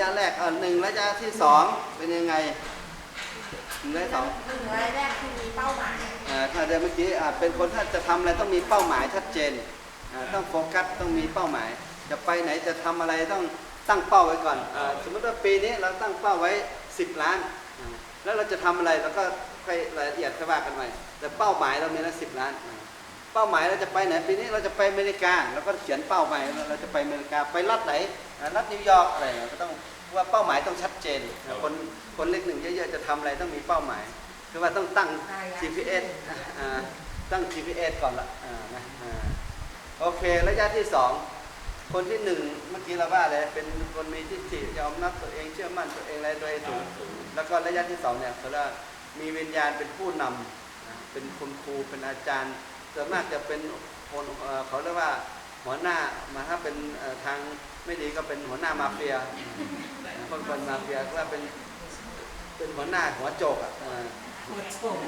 ยะแรกเอาหนึ่งระยะที่สองเป็นยังไงหนึ่งระยะสองหนึ่งรายแรกที่มีเป้าหมายอ่าถ้าเดิมเมื่อกี้อ่าเป็นคนถ้าจะทำอะไรต้องมีเป้าหมายชัดเจนอ่าต้องโฟกัสต้องมีเป้าหมาย จะไปไหนจะทำอะไรต้องตั้งเป้าไว้ก่อนอาสมมติว่าปีนี้เราตั้งเป้าไว้ 10 ล้านอ่าแล้วเราจะทำอะไรเราก็ค่อยรายละเอียดค่อยว่ากันใหม่แต่เป้าหมายเรามีละสิบล้านอ่า เป้าหมายเราจะไปไหนปีนี้เราจะไปอเมริกาเราก็เขียนเป้าหมายว่าเราจะไปอเมริกาไปรัฐไหนอ่ารัฐนิวยอร์กอะไรเนี่ยก็ต้องว่าเป้าหมายต้องชัดเจน คนคนเล็กหนึ่งเยอะๆจะทำอะไรต้องมีเป้าหมาย คือว่าต้องตั้ง GPS อ่าตั้ง GPS ก่อนละอ่านะอ่าโอเคระยะที่สองคนที่หนึ่งเมื่อกี้เราว่าเลยเป็นคนมีทิฏฐิยอมรับตัวเองเชื่อมั่นตัวเองอะไรตัวเองสูงแล้วก็ระยะที่สองเนี่ยเขาเรียกว่ามีวิญญาณเป็นผู้นำนะเป็นคุณครูเป็นอาจารย์ ส่วนมากจะเป็นคนเขาเรียกว่าหัวหน้ามาถ้าเป็นทางไม่ดีก็เป็นหัวหน้ามาเฟียคนคนมาเฟียก็เป็นเป็นหัวหน้าหัวโจกอะ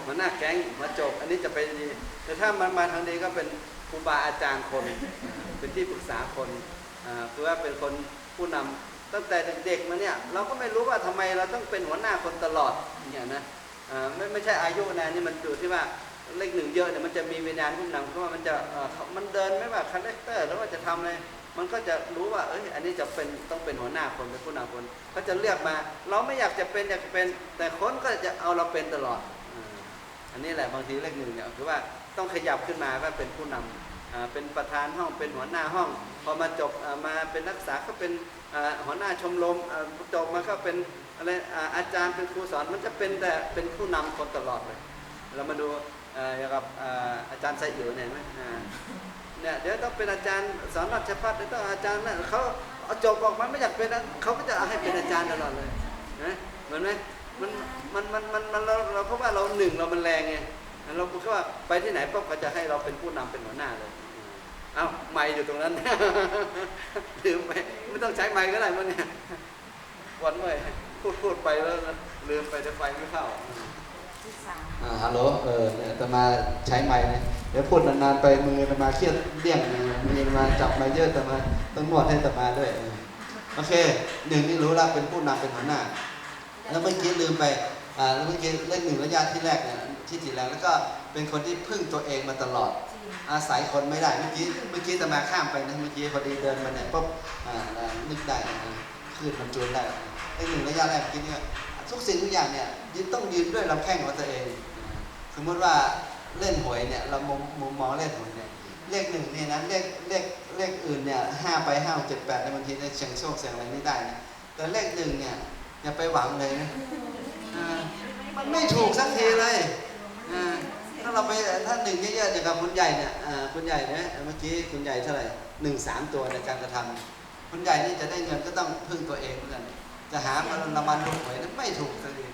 หัวหน้าแก๊งหัวโจก อันนี้จะไปดีแต่ถ้ามันมาทางดีก็เป็นครูบาอาจารย์คน เป็นที่ปรึกษาคนคือว่าเป็นคนผู้นำตั้งแต่เด็กๆมาเนี่ยเราก็ไม่รู้ว่าทำไมเราต้องเป็นหัวหน้าคนตลอดอย่างนะไม่ไม่ใช่อายุนะนี่มันอยู่ที่ว่า เลขหนึ่งเยอะเนี่ยมันจะมีวิญญาณผู้นำเพราะว่ามันจะเอ่อมันเดินไม่ว่าคาแรคเตอร์แล้วว่าจะทำอะไรมันก็จะรู้ว่าเอ้ยอันนี้จะเป็นต้องเป็นหัวหน้าคนเป็นผู้นำคนก็จะเลือกมา เราไม่อยากจะเป็นอยากจะเป็น แต่คนก็จะเอาเราเป็นตลอด อันนี้แหละบางทีเลขหนึ่งเนี่ยคือว่าต้องขยับขึ้นมาว่าเป็นผู้นำอ่าเป็นประธานห้องเป็นหัวหน้าห้อง พอมาจบอ่ามาเป็นนักศึกษาก็เป็นอ่าหัวหน้าชมรมอ่าจบมาก็เป็นอะไรอ่าอาจารย์เป็นครูสอนมันจะเป็นแต่เป็นผู้นำคนตลอดเลย เรามาดู เอ่ย่างกับอาจารย์ไซอิ๋วเนี่ยนไหมเนี่ยเดี๋ยวต้องเป็นอาจารย์สอนรัชพัฒน์เดี๋ยวต้องอาจารย์นั่นเขาเอาจบออกมาไม่อยากเป็นนะเขาก็จะให้เป็นอาจารย์ตลอดเลยนะเหมือนไหมมันมันมันมันมันเราเราเพราะว่าเราหนึ่งเรามันแรงไงเราคิดว่าไปที่ไหนปุ๊บก็จะให้เราเป็นผู้นำเป็นหัวหน้าเลยเอ้าไม่อยู่ตรงนั้นลืมไปไม่ต้องใช้ไม้ก็ได้มั้งเนี่ยวันเมื่อยพูดพูดไปแล้วลืมไปจะไฟไม่เข้า อ่าฮัลโหลเออเนี่ยจะมาใช้ไม้เนี่ยเดี๋ยวพูดนานๆไปมือจะมาเครียดเลี่ยงมือมาจับไม้เยอะแต่มาต้องนวดให้แต่มาด้วยโอเคหนึ่งนี่รู้ละเป็นผู้นำเป็นหัวหน้า แล้วเมื่อกี้ลืมไปอ่าแล้วเมื่อกี้เลขหนึ่งระยะที่แรกเนี่ยที่ทีแรกแล้วก็เป็นคนที่พึ่งตัวเองมาตลอด อาศัยคนไม่ได้เมื่อกี้เมื่อกี้จะมาข้ามไปนะเมื่อกี้พอดีเดินมาเนี่ยปุ๊บอ่านึกได้อ่าขึ้นมันจูนได้เลขหนึ่งระยะแรกเมื่อกี้เนี่ย ทุกสิ่งทุกอย่างเนี่ยยืนต้องยืนด้วยลำแข้งของตัวเอง สมมติว่าเล่นหวยเนี่ยเรามุมมุมมองเล่นหวยเนี่ยเลขหนึ่งเนี่ยนะเลขเลขเลขอื่นเนี่ยห้าไปห้าเจ็ดแปดในบางทีเนี่ยเสียงโชคเสียงอะไรไม่ได้นะแต่เลขหนึ่งเนี่ยอย่าไปหวังเลยนะมันไม่ถูกสักทีเลยถ้าเราไปถ้าหนึ่งเยอะๆอย่างกับคุณใหญ่เนี่ยคุณใหญ่เนี่ยเมื่อกี้คุณใหญ่เท่าไหร่หนึ่งสามตัวในการกระทำคุณใหญ่นี่จะได้เงินก็ต้องพึ่งตัวเองเหมือนกัน จะหามาละมันถูกหวยนั้นไม่ถูกสักที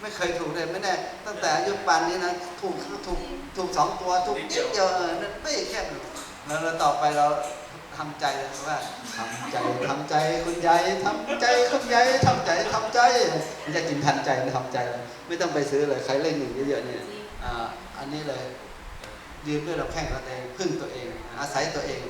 ไม่เคยถูกเลยไม่แน่ตั้งแต่อายุปานนี้นะถูกถูกถูกสองตัวถูกเดียวเออนั่นไม่แค่หนึ่งแล้วเราต่อไปเราทำใจเลยว่าทำใจทำใจคุณยายทำใจคุณยายทำใจทำใจไม่ใช่กินทันใจนะทำใจเลยไม่ต้องไปซื้อเลยใครเล่นหนึ่งเยอะๆเนี่ยอ่าอันนี้เลยยืนด้วยเราแข่งตัวเองพึ่งตัวเอง อาศัยตัวเอง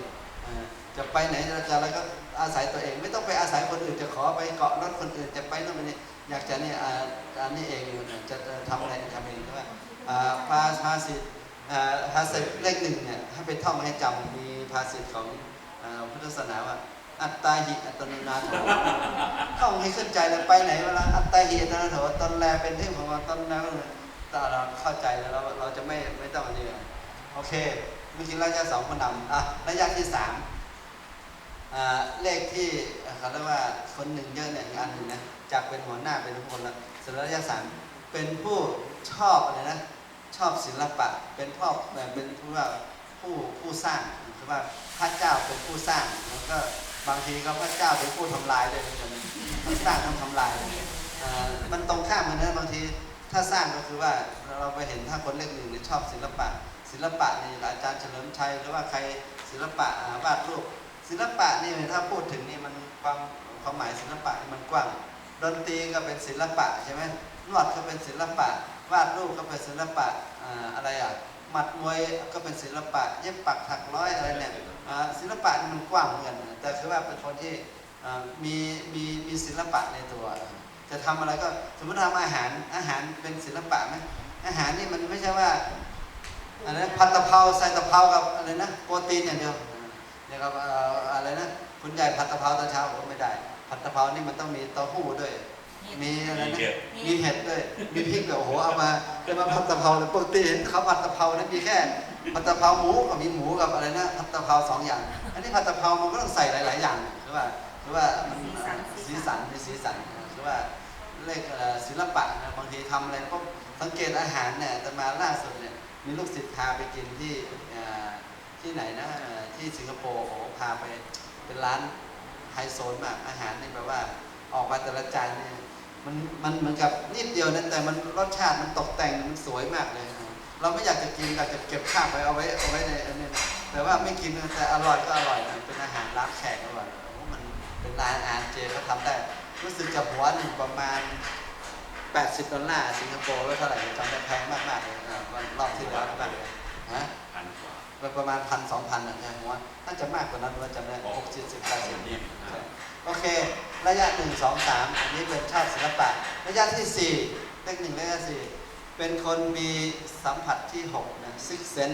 จะไปไหนจะจะอะไรก็อาศัยตัวเอง ไม่ต้องไปอาศัยคนอื่นจะขอไปเกาะรถคนอื่นจะไปนู่นไปนี่อยากจะนี่อันนี้เองจะจะทำอะไรทำเองใช่ไหมอ่าภาภาษิตอ่าภาษิตเลขหนึ่งเนี่ยให้ไปท่องให้จำมีภาษิตของพุทธศาสนาว่าอัตตาหิอัตโนนาโถท่องให้ขึ้นใจเลยไปไหนเวลาอัตตาหิอัตโนนาโถตนแลเป็นที่ของเราตนนั้นถ้าเราเข้าใจแล้วเราเราจะไม่ไม่ต้องอันนี้โอเคเมื่อกี้ระยะสองคนนำอะระยะที่สาม เลขที่เขาเรียกว่าคนหนึ่งเยอะเนี่ยอันหนึ่งนะจากเป็นหัวหน้าเป็นทุกคนแล้วสระยะสามเป็นผู้ชอบอะไรนะชอบศิลปะ เป็นพ่อแบบเป็นผู้ว่าผู้ผู้สร้างคือว่าพระเจ้าเป็นผู้สร้างแล้วก็บางทีก็พระเจ้าเป็นผู้ทำลายด้วยเหมือนกันสร้างทั้งทำลายมันตรงข้ามกันนะบางทีถ้าสร้างก็คือว่าเราไปเห็นถ้าคนเลขหนึ่งเนี่ยชอบศิลปะ ศิลปะนี่อาจารย์เฉลิมชัยหรือว่าใครศิลปะวาดรูป ศิลปะนี่ถ้าพูดถึงนี่มันความความหมายศิลปะนี่มันกว้าง ดนตรีก็เป็นศิลปะใช่ไหมนวดก็เป็นศิลปะ วาดรูปก็เป็นศิลปะอะไรอะหมัดมวยก็เป็นศิลปะ เย็บปักถักร้อยอะไรเนี่ยศิลปะนี่มันกว้างเหมือนแต่คือว่าเป็นคนที่มีมีมีศิลปะในตัว จะทำอะไรก็สมมติทำอาหารอาหารเป็นศิลปะไหมอาหารนี่มันไม่ใช่ว่าอะไรนะผัดตะเภาใส่ตะเภากับอะไรนะโปรตีนอย่างเดียว เดี๋ยวกับเอ่ออะไรนะคุณใหญ่ผัดตะเภาตอนเช้าก็ไม่ได้ ผัดตะเภานี่มันต้องมีเต้าหู้ด้วย มีอะไรนะมีเห็ดด้วยมีพริกแบบโอ้โหเอามาเป็นมาผัดตะเภาเลยปกติเห็นเขาผัดตะเภานั้นมีแค่ผัดตะเภาหมูกับมีหมูกับอะไรนะผัดตะเภาสองอย่าง อันนี้ผัดตะเภามันก็ต้องใส่หลาย ๆ อย่างหรือว่าหรือว่ามันสีสันมีสีสันหรือว่าเรียกเอ่อศิลปะนะบางทีทำอะไรก็สังเกตอาหารเนี่ยแต่มาล่าสุดเนี่ยมีลูกศิษย์พาไปกินที่เอ่อ ที่ไหนนะที่สิงคโปร์โอ้โหพาไปเป็นร้านไฮโซมากอาหารนี่แบบว่าออกมาแต่ละจานเนี่ยมันมันเหมือนกับนิดเดียวนะแต่มันรสชาติมันตกแต่งมันสวยมากเลยนะเราไม่อยากจะกินอยากจะเก็บข้าวไปเอาไว้เอาไว้ในอันนี้แต่ว่าไม่กินแต่อร่อยก็อร่อยนะเป็นอาหารร้านแขกอร่อยโอ้มันเป็นร้านอาหารเจเขาทำได้รู้สึกกับหัวหนึ่งประมาณ 80 ดอลลาร์สิงคโปร์แล้วเท่าไหร่จำได้แพงมากๆเลยรอบที่แล้วมากเลยฮะ ประมาณพันสองพันนะหัวน่าจะมากกว่านั้นว่าจำได้หกสิบสิบแปดสิบยี่นี่สิบห้าโอเค ระยะหนึ่งสองสามอันนี้เป็นชาติศิลปะ ระยะที่สี่เลขหนึ่งระยะสี่เป็นคนมีสัมผัสที่หกนะซิกเซน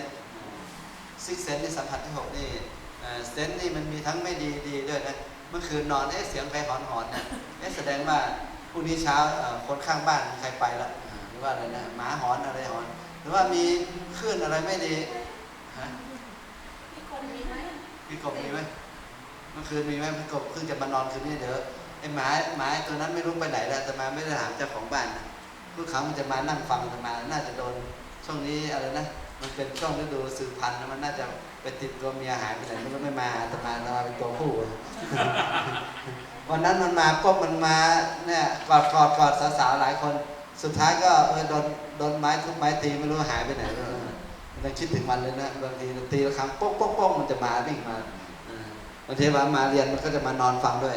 ซิกเซนนี่สัมผัสที่หกนี่เซนนี่มันมีทั้งไม่ดีดีด้วยนะเมื่อคืนนอนเอ๊ะเสียงใครหอนหอนนะเอ๊ะแสดงว่าพรุ่งนี้เช้าเอ่อคนข้างบ้านมีใครไปละอ่าหรือว่าอะไรนะหมาหอนอะไรหอน หรือว่ามีคลื่นอะไรไม่ดีฮะ พี่คนมีไหม พี่กบมีไหมเมื่อคืนมีไหมพี่กบเพิ่งจะมานอนคืนนี้เดี๋ยวไอ้หมาหมาตัวนั้นไม่รู้ไปไหนแล้วแต่มาไม่ได้ถามเจ้าของบ้านนะทุกครั้งมันจะมานั่งฟังแต่มาน่าจะโดนช่วงนี้อะไรนะมันเป็นช่วงฤดูสืบพันธุ์มันน่าจะไปติดตัวเมียหายไปไหนมันก็ไม่มาแต่มาแต่มาเป็นตัวผู้วันนั้นมันมาปุ๊บมันมาเนี่ยกอดกอดกอดสาวๆหลายคน สุดท้ายก็เออโดนโดนไม้ทุบไม้ตีไม่รู้หายไปไหนไม่รู้มัน จะคิดถึงมันเลยนะบางทีตีละครั้งโป๊กโป๊กโป๊กมันจะมาวิ่งมาบางทีมามาเรียนมันก็จะมานอนฟังด้วย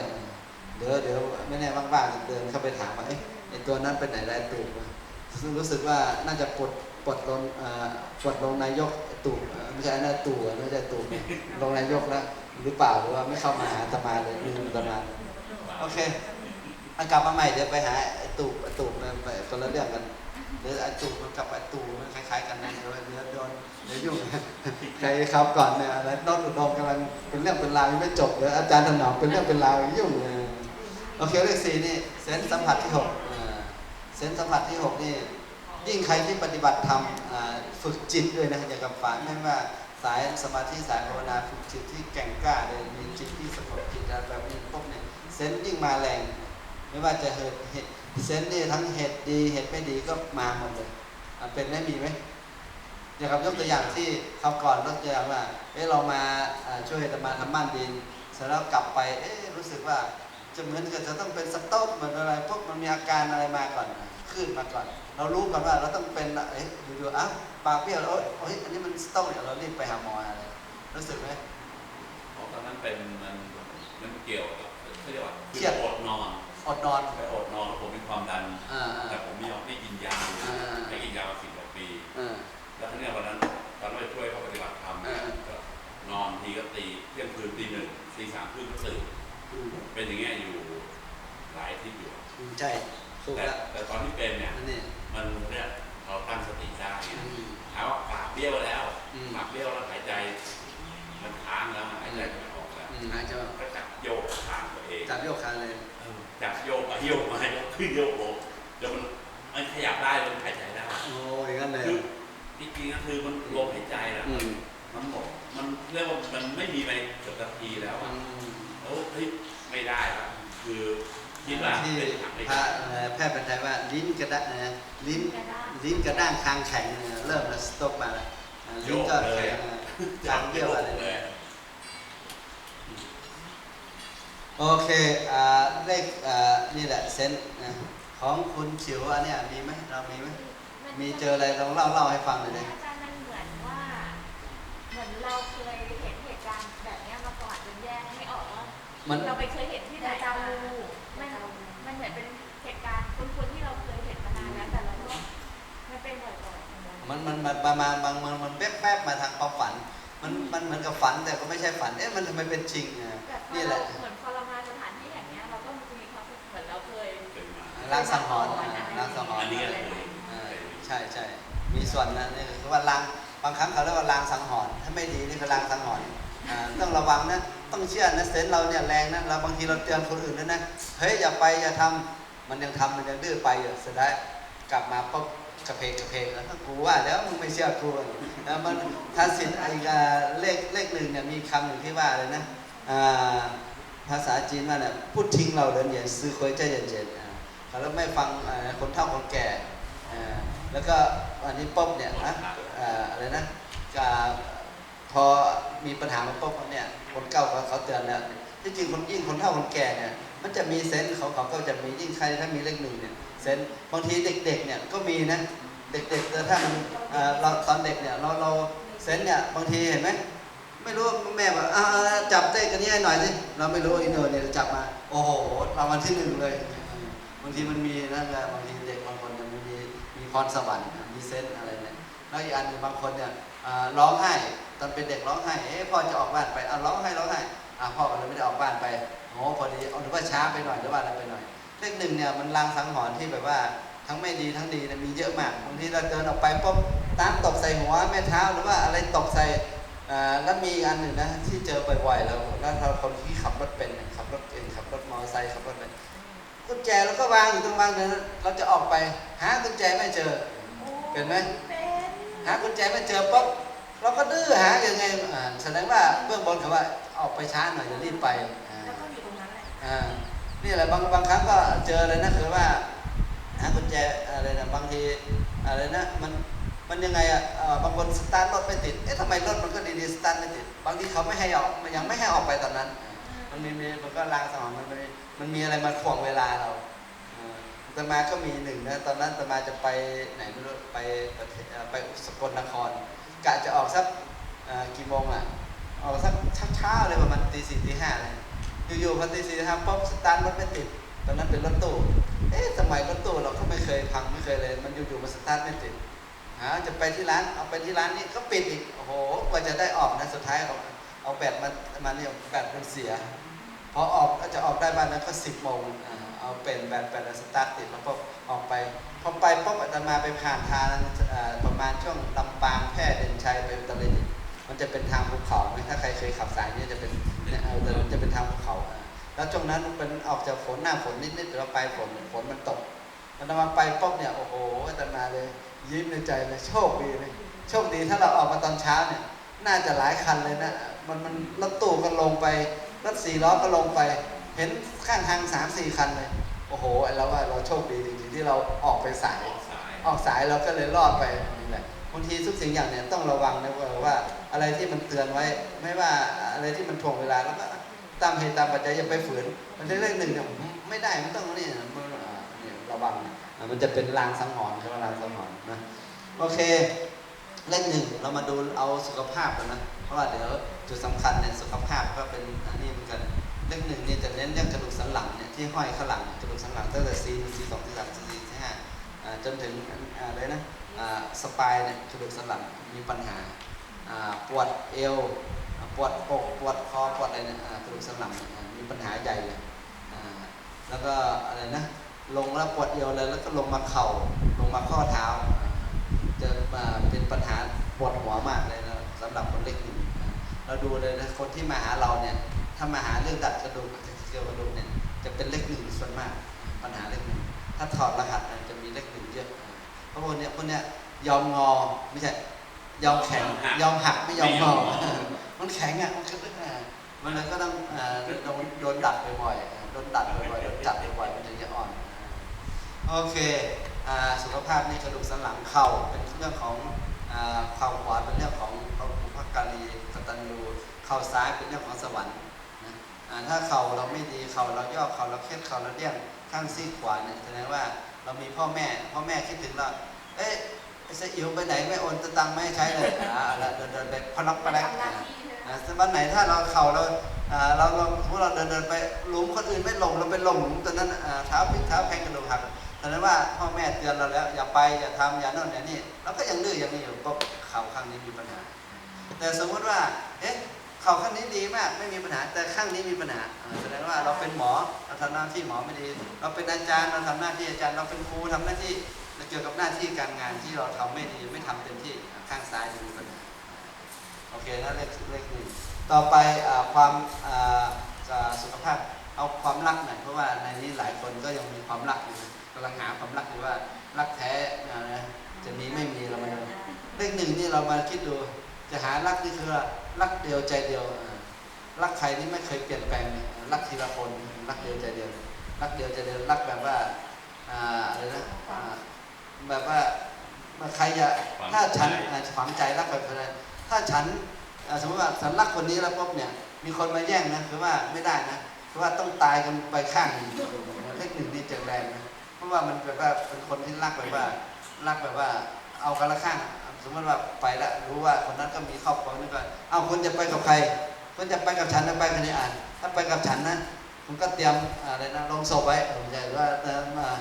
เดี๋ยวเดี๋ยวไม่แน่ว่างๆเดินเข้าไปถามว่าเอ๊ะไอตัวนั้นเป็นไหนได้ตู่วะซึ่งรู้สึกว่าน่าจะปลดปลดลงปลดลงนายกตู่ไม่ใช่นะตู่อะไม่ใช่ตู่ลงนายกแล้วหรือเปล่าหรือว่าไม่เข้ามาหาตมาเลยลืมอตมาโอเคอากลับมาใหม่เดี๋ยวไปหาไอตูบไอตูบไปคนละเรื่องกัน เดี๋ยไอ้ตูบมันกับไอตูมันคล้าย ๆ กันนะเดี๋ยวเดี๋ยวโดนเดี๋ยวยุ่งใครครับก่อนเนี่ยอะไรน้องอุดมกำลังเป็นเรื่องเป็นราวยังไม่จบเลยอาจารย์ถนอมเป็นเรื่องเป็นราวยุ่งเลยโอเคเลขสี่นี่เซนสัมผัสที่หกเซนสัมผัสที่หกนี่ยิ่งใครที่ปฏิบัติธรรมฝึกจิตด้วยนะอย่ากับฝันไม่ว่าสายสมาธิสายภาวนาฝึกจิตที่แก่งกล้าเลยมีจิตที่สงบจิตแบบนี้พวกเนี่ยเซนยิ่งมาแรง ไม่ว่าจะเหตุ เหตุเซนต์นี่ทั้งเหตุดีเหตุไม่ดีก็มาหมดเลยอะเป็นไหมมีไหมอย่างกับยกตัวอย่างที่คราวก่อนยกตัวอย่างว่าเอ้เรามาอ่าช่วยอาตมาทำบ้านดิน เสร็จแล้วกลับไปเอ๊ะรู้สึกว่าจะเหมือนกับจะต้องเป็นสต๊อกเหมือนอะไรพวกมันมีอาการอะไรมาก่อนขึ้นมาก่อน เรารู้ก่อนว่าเราต้องเป็นเอ๊ะอยู่ๆอ้าวปากเปรี้ยวโอ๊ยโอ๊ยอันนี้มันสต๊อกเนี่ยเรารีบไปหาหมออะไรรู้สึกไหมเพราะตอนนั้นเป็นมันมันเกี่ยวกับเขาเรียกว่าเครียดอดนอน อดนอน ไปอดนอนแล้วผมมีความดันอ่า แต่ผมไม่ยอมไม่กินยาอ่า ไม่กินยามาสิบกว่าปีอ่าแล้วทีเนี้ยวันนั้นตอนนั้นไปช่วยเขาปฏิบัติธรรมเนี่ยอ่า ก็นอนทีก็ตีเที่ยงคืนตีหนึ่งตีสามครึ่งก็ตื่นอืมเป็นอย่างเงี้ยอยู่หลายอาที่อยู่อืมใช่ถูกแต่แล้วแต่ตอนที่เป็นเนี่ย อันนี้ มันเนี่ยเราตั้งสติได้ไงอืมถามว่าปากเบี้ยวแล้วอืม ปากเบี้ยวแล้วหายใจ มันค้างแล้วมันหายใจไม่ออกแล้วอืมหายใจออกก็จับโยกทางตัวเองจับโยกคางเลย เออ จับโยกไปโยกมาโยกขึ้นโยกลงเดี๋ยวมันมันขยับได้มันหายใจได้โอ้ยงั้นเลยคือจริงๆก็คือมันลมหายใจนะอืมมันหมดมันเรียกว่ามันไม่มีไปเกือบนาทีแล้วอือะมเออเฮ้ยไม่ได้ละคือคิดว่าที่เป็นทางไม่พระได้เอ่อแพทย์บรรยายว่าลิ้นกระด้างเอ่อลิ้นกระด้างลิ้นกระด้างคางแข็งเนี่ยเริ่มแล้วสต็อกมาแล้วอ่าลิ้นก็แข็งอ่าจางเยี่ยวอะไร เล เนี่ย ย โอเคอ่าเลขอ่านี่แหละเซนส์นะของคุณขิวอันเนี้ยมีไหมเรามีไหมมีเจออะไรลองเล่าเล่าให้ฟังหน่อยเลยอาจารย์มันเหมือนว่า เหมือนเราเคยเห็นเหตุการณ์แบบเนี้ยมาก่อนจนแยกไม่ออกว่ามันเราไปเคยเห็นที่ไหนจาวูมันมันเหมือนเป็นเหตุการณ์คุ้นๆที่เราเคยเห็นมานานแล้วแต่เราก็ไม่เป็นบ่อยๆมันมันมันประมาณบางมันมันแป๊บแป๊บมาทางความฝัน มันมันเหมือนกับฝันแต่ก็ไม่ใช่ฝันเอ๊ะมันทำไมเป็นจริงอะ แบบพอนี่แหเราละเหมือนพอเรามาสถานที่ล้างสังหรณ์อ่าล้างสังหรอันณ์นี้ก็เคยอ่าใช่ใช่มีส่วนนะนี่คือว่าล้างบางครั้งเขาเรียกว่าล้างสังหรณ์ถ้าไม่ดีนี่คือล้างสังหรณ์อ่าต้องระวังนะต้องเชื่อนะเซนส์เราเนี่ยแรงนะเราบางทีเราเตือนคนอื่นด้วยนะเฮ้ยอย่าไปอย่าทำมันยังทำมันยังดื้อไปอยู่สุดท้ายกลับมาปุ๊บกระเพกกระเพกแล้วก็กูว่าแล้วมึงไม่เชื่อกูแล้วมันถ้าสินไอ้อ่าเลขเลขหนึ่งเนี่ยมีคำหนึ่งที่ว่าเลยนะอ่า ภาษาจีนว่าเนี่ยพูดทิ้งเราเดินเยียนซื้อควยใจเย็นๆอ่าเขาแล้วไม่ฟังคนเฒ่าคนแก่อ่าแล้วก็อันนี้ป๊บเนี่ยนะอ่าอะไรนะอ่าพอมีปัญหามาป๊บเนี่ยคนเก่าเขาเขาเตือนแล้วที่จริงคนยิ่งคนเฒ่าคนแก่เนี่ยมันจะมีเซนส์เขาเขาก็จะมียิ่งใครถ้ามีเลขหนึ่งเนี่ยเซนส์บางทีเด็กๆเนี่ยก็มีนะเด็กๆแต่ถ้ามันเราตอนเด็กเนี่ยเราเราเซนส์เนี่ยบางทีเห็นไหมไม่รู้แม่แบอกอ่า จับได้กันนี้ให้หน่อยสิเราไม่รู้อินโดเนี่ยจับมา โอ้โหรางวัลที่หนึ่งเลยบางทีมันมีนั่นแหละบางทีเด็กบางคนเนี่ยมันมีมีพรสวรรค์มีเซนส์อะไรเนี่ยแล้วอีกอันหนึงบางคนเนี่ยอ่าร้องไห้ตอนเป็นเด็กร้องไห้เอ๊ะพ่อจะออกบ้านไปอะร้องไห้ร้องไห้อะพ่อก็เลยไม่ได้ออกบ้านไปโอ้พอดีเอาหรือว่าช้าไปหน่อยหรือว่าอะไรไปหน่อยเลขหนึ่งเนี่ยมันลางสังหรณ์ที่แบบว่าทั้งไม่ดีทั้งดีเนี่ยมีเยอะมากบางทีเราเดินออกไปปุ๊บน้ำตกใส่หัวแม่เท้าหรือว่าอะไรตกใส่อ่า แล้วมีอันหนึ่งนะที่เจอบ่อยๆแล้วแล้วเราคนที่ขับรถเป็นขับรถเป็นขับรถมอเตอร์ไซค์ขับรถเป็นกุญแจเราก็วางอยู่ตรงวางนั้นเราจะออกไป หากุญแจไม่เจอเห็นไหมหากุญแจไม่เจอปุ๊บเราก็ดื้อหายังไงอ่าแสดงว่าเบื้องบนเขาว่าออกไปช้าหน่อยอย่ารีบไปแล้วก็อยู่ตรงนั้นแหละอ่านี่แหละบางบางครั้งก็เจอเลยนะคือว่าหากุญแจอะไรนะบางทีอะไรนะมัน มันยังไงอะบางคนสตาร์ทรถไม่ติด เอ๊ะทำไมรถมันก็ดีๆสตาร์ทไม่ติด บางทีเขาไม่ให้ออก มันยังไม่ให้ออกไปตอนนั้น มันมีมันก็ลางสมองมันมันมีอะไรมาถ่วงเวลาเราเอ่ออาตมาก็มีหนึ่งนะตอนนั้นตมาจะไปไหนไม่รู้ไปปอ่อไปสกลนครกะจะออกสักกี่โมงอะออกสักเช้าๆเลยประมาณตีสี่ตีห้าเลยอยู่ๆพอตีสี่ตีห้าปุ๊บสตาร์ทรถไม่ติด ตอนนั้นเป็นรถตู้เอ๊ะสมัยรถตู้เราก็ไม่เคยพังไม่เคยเลย มันอยู่ๆมันสตาร์ทไม่ติด หาจะไปที่ร้านเอาไปที่ร้านนี้ก็ปิดอีกโอ้โหกว่าจะได้ออกนะสุดท้ายเอาเอาแบตมามาเนี่ยแบตมันเสียพอออกก็จะออกได้บ้านนั้นก็สิบโมงเอาเป็นแบบแบบสตาร์ทติดแล้วก็ออกไปพอไปปุ๊บอาตมาไปผ่านทางประมาณช่วงลำปางแพร่เด่นชัยไปอุตรดิตถ์มันจะเป็นทางภูเขาไหมถ้าใครเคยขับสายนี้จะเป็นเนี่ยเอาแต่จะเป็นทางภูเขาแล้วช่วงนั้นมันเป็นออกจากฝนหน้าฝนนิดๆเราไปฝนฝนมันตกอาตมาไปปุ๊บเนี่ยโอ้โหอาตมาเลย ยิ้มในใจเลยโชคดีเลยโชคดีถ้าเราออกมาตอนเช้าเนี่ย น่าจะหลายคันเลยนะ มันมันรถตู้ก็ลงไปรถสี่ล้อก็ลงไป เห็นข้างทางสามสี่คันเลย โอ้โหไอ้เราว่าเราโชคดีจริงๆที่เราออกไปสายออกสาย ออกสายเราก็เลยรอดไปนี่แหละบางทีทุกสิ่งอย่างเนี่ยต้องระวังนะว่าว่าอะไรที่มันเตือนไว้ ไม่ว่าอะไรที่มันถ่วงเวลาแล้วก็ตามเหตุตามปัจจัยอย่าไปฝืน มันเลขหนึ่งเนี่ยไม่ได้มันต้องนี่มันอ่าเนี่ยระวังอะ มันจะเป็นลางสังหรณ์ใช่ไหมลางสังหรณ์นะโอเคเลขหนึ่งเรามาดูเอาสุขภาพกันนะ เพราะว่าเดี๋ยวจุดสำคัญเนี่ยสุขภาพก็เป็นอันนี้เหมือนกันเลขหนึ่งเนี่ยจะเน้นเรื่องกระดูกสันหลังเนี่ยที่ห้อยข้างหลังกระดูกสันหลังตั้งแต่ C 1 C 2 C 3 C 4 C 5อ่าจนถึงอะไรนะสปายเนี่ยกระดูกสันหลังมีปัญหาปวดเอวปวดอกปวดคอปวดอะไรเนี่ยกระดูกสันหลังมีปัญหาใหญ่เลยแล้วก็อะไรนะ ลงแล้วปวดเอวเลยแล้วก็ลงมาเข่าลงมาข้อเท้าอ่าจะมาเป็นปัญหาปวดหัวมากเลยนะสำหรับคนเล็กหนึ่งนะเราดูเลยนะคนที่มาหาเราเนี่ยถ้ามาหาเรื่องดัดกระดูกเกี่ยวกระดูกเนี่ยจะเป็นเลขหนึ่งส่วนมาก ปัญหาเลขหนึ่งถ้าถอดรหัสเนี่ยจะมีเลขหนึ่งเยอะเพราะพวกเนี้ยพวกเนี้ยยอมงอไม่ใช่ยอมแข็งยอมหักไม่ยอมงอมันแข็งอะมันก็อ่ามันเลยก็ต้องอ่าโดนโดนดัดบ่อยๆอ่าโดนดัดบ่อยๆโดนจับบ่อยๆมันถึงจะอ่อนอ่า โอเคอ่าสุขภาพนี่กระดูกสันหลังเข่าเป็นเรื่องของอ่าเข่าขวาเป็นเรื่องของพระภกการีกตัญญูเข่าซ้ายเป็นเรื่องของสวรรค์นะอ่าถ้าเข่าเราไม่ดีเข่าเราย่อเข่าเราเคล็ดเข่าเราเลี่ยงข้างซีกขวาเนี่ยแสดงว่าเรามีพ่อแม่พ่อแม่คิดถึงเราเอ๊ะไอ้เสยอิ๋วไปไหนไม่โอนตังค์ไม่ให้ใช้เลยอ่าแล้วเดินเดินไปพนักพนักทำหน้าอ่าที่เลยอ่าวันไหนถ้าเราเข่าเราอ่าเราเราพวกเราเดินเดินไปหลุมคนอื่นไม่หลงเราไปหลงหลุมตอนนั้นอ่าเท้าพลิกเท้าแพงกระดูกหัก แสดงว่าพ่อแม่เตือนเราแล้ว อย่าไปอย่าทำอย่าโน่นอย่านี่เราก็ยังดื้ออย่างนี้อยู่ก็เข่าข้างนี้มีปัญหา แต่สมมติว่า เอ๊ะเข่าข้างนี้ดีมากไม่มีปัญหา แต่ข้างนี้มีปัญหาแสดงว่าเราเป็นหมอเราทำหน้าที่หมอไม่ดี เราเป็นอาจารย์เราทำหน้าที่อาจารย์เราเป็นครูทำหน้าที่เกี่ยวกับหน้าที่การงานที่เราทำไม่ดีไม่ทำเต็มที่ข้างซ้ายมีปัญหาโอเคนะเลขเลขหนึ่งต่อไปอความสุขภาพเอาความรักหน่อยเพราะว่าในนี้หลายคนก็ยังมีความรักอยู่ำลังหาความรักอยู่ว่ารักแท้นะจะมีไม่มีเรามาดูเลขหนึ่งนี่เรามาคิดดู จะหารักนี่คือรักเดียวใจเดียวรักใครนี่ไม่เคยเปลี่ยนแปลงรักทีละคนรักเดียวใจเดียว รักเดียวใจเดียวรักแบบว่าอะไรนะแบบว่าใครจะถ้าฉันฝังใจรักแบบอะไรถ้าฉันสมมติว่าฉันรักคนนี้แล้วปุ๊บเนี่ยมีคนมาแย่งนะคือว่าไม่ได้นะคือว่าต้องตายกันไปข้างหนึ่งเลขหนึ่งนี่จะแรงนะ ราะว่ามันแบบว่าเป็นคนที่รักแบบว่ารักแบบว่า เอากันละข้าง สมมติว่าไปแล้วรู้ว่าคนนั้นก็มีครอบครัวนี่ก็เอาคุณจะไปกับใครคุณจะไปกับฉันหรือไปกับนี่อ่าน ถ้าไปกับฉันนะคุณก็เตรียมอะไรนะลงศพไว้ผมใหญ่ว่าเตรียมอ่า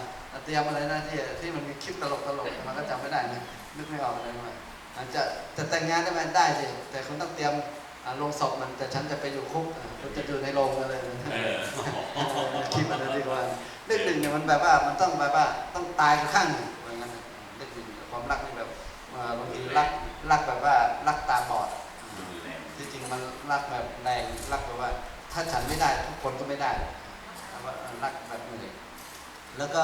เตรียมอะไรนะที่ที่มันมีคลิปตลกตลกๆมันก็จำไม่ได้นะนึกไม่ออกอะไรมาอาจจะจะแต่งงานได้ไหมได้สิแต่คุณต้องเตรียมอ่าลงศพมันแต่ฉันจะไปอยู่คุกอ่าคุณจะอยู่ในโรงอะไรนะเออคลิปอันนั้นดีกว่า เลขหนึ่งเนี่ยมันแบบว่ามันต้องแบบว่าต้องตายข้างหนึ่งว่างั้นนะเลขหนึ่งความรักนี่แบบอ่าบางทีรักรักแบบว่ารักตาบอดที่จริงมันรักแบบแรงรักแบบว่า ถ้าฉันไม่ได้ทุกคนก็ไม่ได้แต่ว่ารักแบบเหนื่อยแล้วก็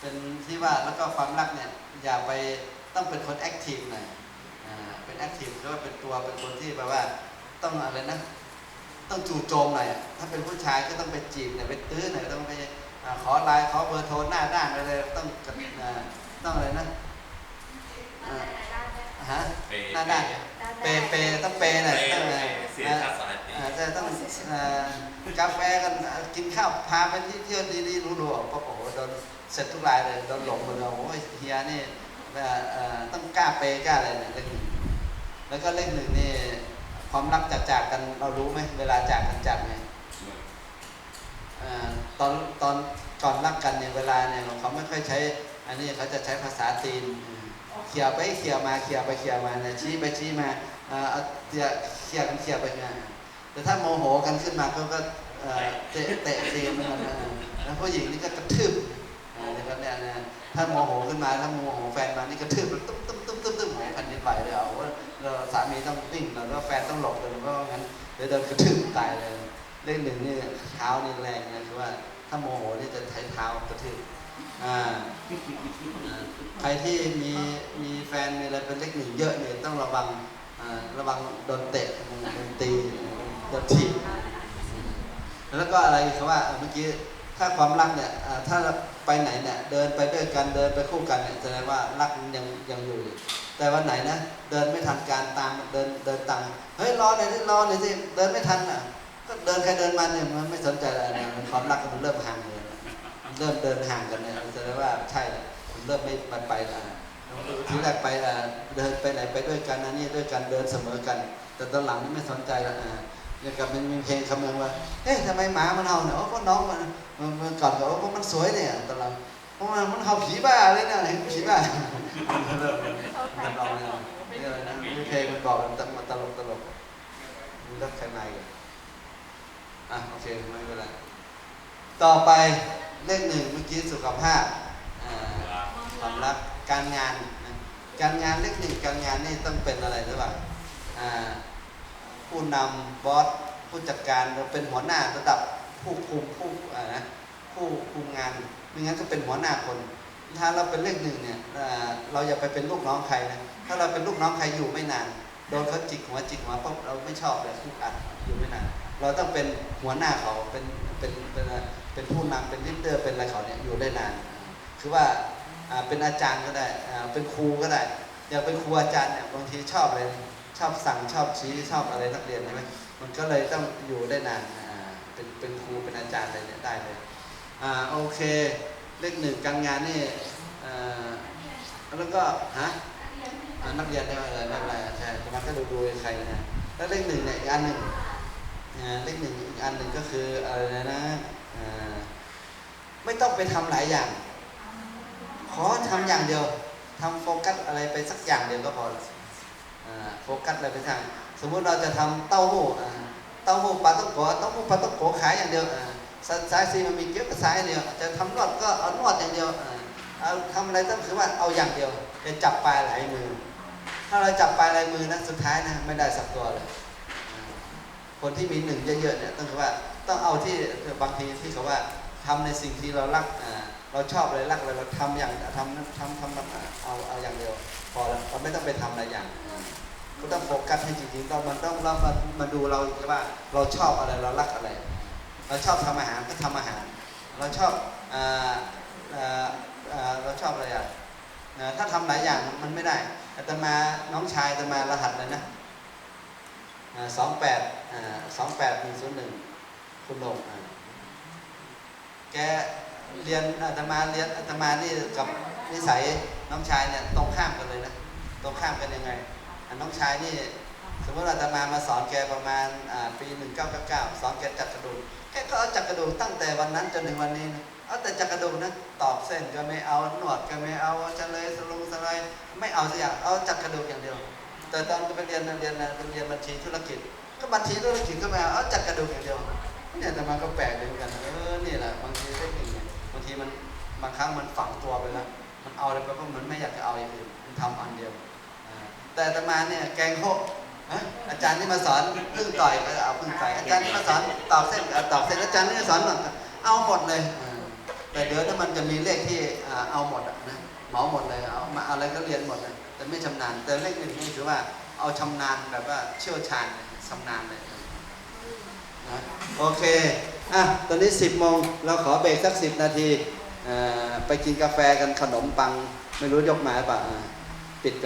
เป็นที่ว่าแล้วก็ความรักเนี่ยอย่าไปต้องเป็นคนแอคทีฟหน่อยอ่าเป็นแอคทีฟก็เป็นตัวเป็นคนที่แบบว่าต้องอะไรนะ ต้องจู่โจมหน่อยอะถ้าเป็นผู้ชายก็ต้องไปจีบหน่อยไปตื้อหน่อยต้องไปอ่า ขอไลน์ขอเบอร์โทรหน้าด้านอะไรต้องอ่าต้องอะไรนะอ่าฮะหน้าด้านเปย์เปย์ต้องเปย์หน่อยต้องอะไรเสียอ่าค่าสายตีอ่าจะต้องอ่ากาแฟกันอ่ากินข้าวพาไปที่เที่ยวดีๆรู้ๆโอ้โหโดนเสร็จทุกรายเลยโดนหลงหมดเลยโอ้ยเฮียนี่อ่าอ่าต้องกล้าเปย์กล้าอะไรเนี่ยเลขหนึ่งแล้วก็เลขหนึ่งนี่ความรักจากจากกันเรารู้ไหมเวลาจากกันจากไงอ่า ตอนตอนก่อนรักกันเนี่ยเวลาเนี่ยเขาไม่ค่อยใช้ อันนี้เขาจะใช้ภาษาจีนเขี่ยไปเขี่ยมาเขี่ยไปเขี่ยมาเนี่ยชี้ไปชี้มาเอาเขี่ยเขี่ยกันเขี่ยไปมาแต่ถ้าโมโหกันขึ้นมาเขาก็เตะเตะตีมันนะแล้วผู้หญิงนี่ก็กระทืบนะครับเนี่ยนะถ้าโมโหขึ้นมาถ้าโมโหแฟนมานี่กระทืบตุ้มตุ้มตุ้มตุ้มตุ้มโหแผ่นดินไหวเลยเอาว่าสามีต้องวิ่งแล้วแฟนต้องหลบเลยเพราะงั้นเดี๋ยวโดนกระทืบตายเลย เลขหนึ่งนี่เท้านี่แรงนะคือว่าถ้าโมโหนี่จะใช้เท้ากระทืบอ่าใครที่มีมีแฟนมีอะไรเป็นเลขหนึ่งเยอะเนี่ยต้องระวังอ่าระวังโดนเตะโดนตีโดนถีบแล้วก็อะไรคือว่าเมื่อกี้ถ้าความรักเนี่ยอ่าถ้าไปไหนเนี่ยเดินไปด้วยกันเดินไปคู่กันเนี่ยแสดงว่ารักยังยังอยู่ แต่วันไหนนะเดินไม่ทันการตามเดินเดินตังเฮ้ยรอหน่อยสิรอหน่อยสิเดินไม่ทันอะ ก็เดินใครเดินมันเนี่ยมันไม่สนใจอะไรนะมันความรักมันเริ่มห่างเลยมันเริ่มเดินห่างกันเนี่ยแสดงว่าใช่เลยมันเริ่มไม่ไปไปละทีแรกไปอะเดินไปไหนไปด้วยกันนะนี่ด้วยกันเดินเสมอกัน แต่ตอนหลังนี่ไม่สนใจละอ่าอย่างกับมันมีเพลงคำนึงว่าเอ๊ะทำไมหมามันเห่าเนี่ยโอ้ก็น้องมันมันมันก่อนก็โอ้มันสวยเนี่ยตอนหลังเพราะมันมันเห่าผีบ้าเลยนะเห็นผีบ้าเริ่มมันลองเนี่ยนี่อะไรนะมีเพลงมันบอกมันตลกตลกมันเลิกใครมาอีก อะโอเคไม่เป็นไร ต่อไปเลขหนึ่งเมื่อกี้สุขภาพอ่าความรักการงานนะการงานเลขหนึ่งการงานนี่ต้องเป็นอะไรหรือเปล่าอ่าผู้นำบอสผู้จัดการเราเป็นหัวหน้าระดับผู้คุมผู้อ่านะผู้คุมงานไม่งั้นก็เป็นหัวหน้าคน ถ้าเราเป็นเลขหนึ่งเนี่ยเราอย่าไปเป็นลูกน้องใครนะถ้าเราเป็นลูกน้องใครอยู่ไม่นาน โดนเขาจิกหัวจิกหัวปุ๊บเราไม่ชอบเลยทุกอันอยู่ไม่นานเราต้องเป็นหัวหน้าเขาเป็นเป็นเป็นเป็นผู้นำเป็นลิดเดอร์เป็นอะไรเขาเนี่ยอยู่ได้นาน คือว่าเป็นอาจารย์ก็ได้เป็นครูก็ได้อยากเป็นครูอาจารย์เนี่ยบางทีชอบอะไรชอบสั่งชอบชี้ชอบอะไรนักเรียนใช่ไหมมันก็เลยต้องอยู่ได้นานเป็นเป็นครูเป็นอาจารย์อะไรเนี่ยได้เลยอ่าโอเคเลขหนึ่งการงานนี่แล้วก็ฮะ นักเรียนได้อะไรไม่เป็นไรใช่แต่มันก็ดูดูใครนะแล้วเลขหนึ่งเนี่ยอีกอันหนึ่งอ่าเลขหนึ่งอีกอันหนึ่งก็คืออะไรนะอ่าไม่ต้องไปทำหลายอย่าง ขอทำอย่างเดียวทำโฟกัสอะไรไปสักอย่างเดียวก็พออ่าโฟกัสอะไรไปทาง สมมุติเราจะทำเต้าหู้อ่าเต้าหู้ปลาต้องโกเต้าหู้ปลาต้องโกขายอย่างเดียวสายซีมันมีเกี๊ยวกับสายเดียวจะทำนวดก็เอานวดอย่างเดียวอ่าเอาทำอะไรต้องคือว่าเอาอย่างเดียวจะจับปลายหลายมือ ถ้าเราจับปลายลายมือนะสุดท้ายนะไม่ได้สักตัวเลยคนที่มีหนึ่งเยอะๆเนี่ยต้องคือว่าต้องเอาที่บางทีที่เขาว่าทำในสิ่งที่เรารักอ่าเราชอบอะไรรักอะไรเราทำอย่างทำทำทำทำเอาเอาอย่างเดียว พอแล้วเราไม่ต้องไปทำอะไรอย่างก็ต้องโฟกัสให้จริงๆต้องมันต้องเรามามาดูเราว่า เราชอบอะไรเรารักอะไร เราชอบทำอาหารก็ทำอาหาร เราชอบอ่าอ่าเราชอบอะไรอะถ้าทำหลายอย่างมันไม่ได้ อาตมาน้องชายอาตมารหัสเลยนะสองแปดสองแปดหนึ่งศูนย์หนึ่งคุณลงแกเรียนอาตมาเรียนอาตมานี่กับนิสัยน้องชายเนี่ยตรงข้ามกันเลยนะตรงข้ามกันยังไงน้องชายนี่สมมติอาตมามาสอนแกประมาณอ่าปี1999สอนแกจักกระดูกแกก็เอาจักกระดูกตั้งแต่วันนั้นจนถึงวันนี้นะ เอาแต่จักกระดูกนะตอกเส้นก็ไม่เอาหนวดก็ไม่เอาจะเลยสลุงสลายไม่เอาสักอย่างเอาจักกระดูกอย่างเดียว แต่ตอนไปเรียนเรียนเรียนบัญชีธุรกิจ ก็บัญชีธุรกิจก็ไม่เอาเอาจักกระดูกอย่างเดียวเนี่ยแต่มาก็แปลกเหมือนกันเออนี่แหละบางทีเทคนิคเนี่ยบางทีมันบางครั้งมันฝังตัวไปแล้วมันเอาอะไรไปก็มันไม่อยากจะเอาอย่างอื่นมันทำอันเดียวแต่ตมาเนี่ยแกงโคอาจารย์ที่มาสอนพึ่งต่อยก็เอาพึ่งต่อยอาจารย์ที่มาสอนตอบเส้นตอบเส้นอาจารย์ที่มาสอนเอาหมดเลย แต่เดี๋ยวถ้ามันจะมีเลขที่เอาหมดนะเหมาหมดเลยเอามาอะไรก็เรียนหมดนะแต่ไม่ชำนาญ แต่เลขหนึ่งนี่ถือว่าเอาชำนาญแบบว่าเชี่ยวชาญเลยชำนาญเลยนะโอเคอะตอนนี้ 10โมงเราขอเบรกสัก 10 นาทีไปกินกาแฟกันขนมปัง ไม่รู้ยกมาหรือเปล่า